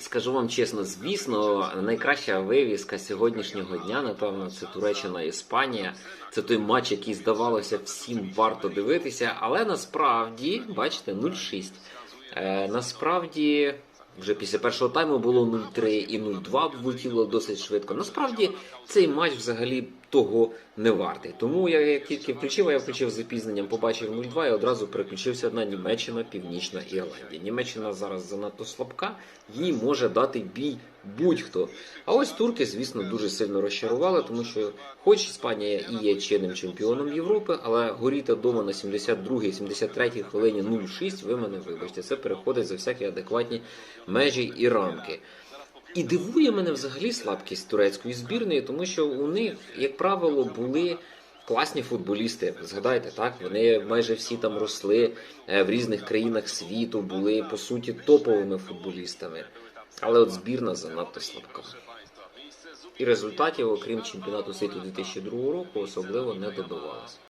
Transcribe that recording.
Скажу вам чесно, звісно, найкраща вивіска сьогоднішнього дня, напевно, це Туреччина Іспанія. Це той матч, який здавалося всім варто дивитися, але насправді, бачите, 0-6. Е, насправді, вже після першого тайму було 0-3 і 0-2 влетіло досить швидко. Насправді цей матч взагалі того не вартий. Тому я як тільки включив, а я включив з запізненням, побачив 0-2 і одразу переключився на Німеччина, Північна Ірландія. Німеччина зараз занадто слабка, їй може дати бій будь-хто. А ось турки, звісно, дуже сильно розчарували, тому що, хоч Іспанія і є чинним чемпіоном Європи, але горіти вдома на 72-73 хвилині 0-6, ви мене вибачте, це переходить за всякі адекватні межі і рамки. І дивує мене взагалі слабкість турецької збірної, тому що у них, як правило, були класні футболісти. Згадайте, так вони майже всі там росли е, в різних країнах світу, були по суті топовими футболістами. Але от збірна занадто слабка. І результатів, окрім чемпіонату світу 2002 року, особливо не добивалася.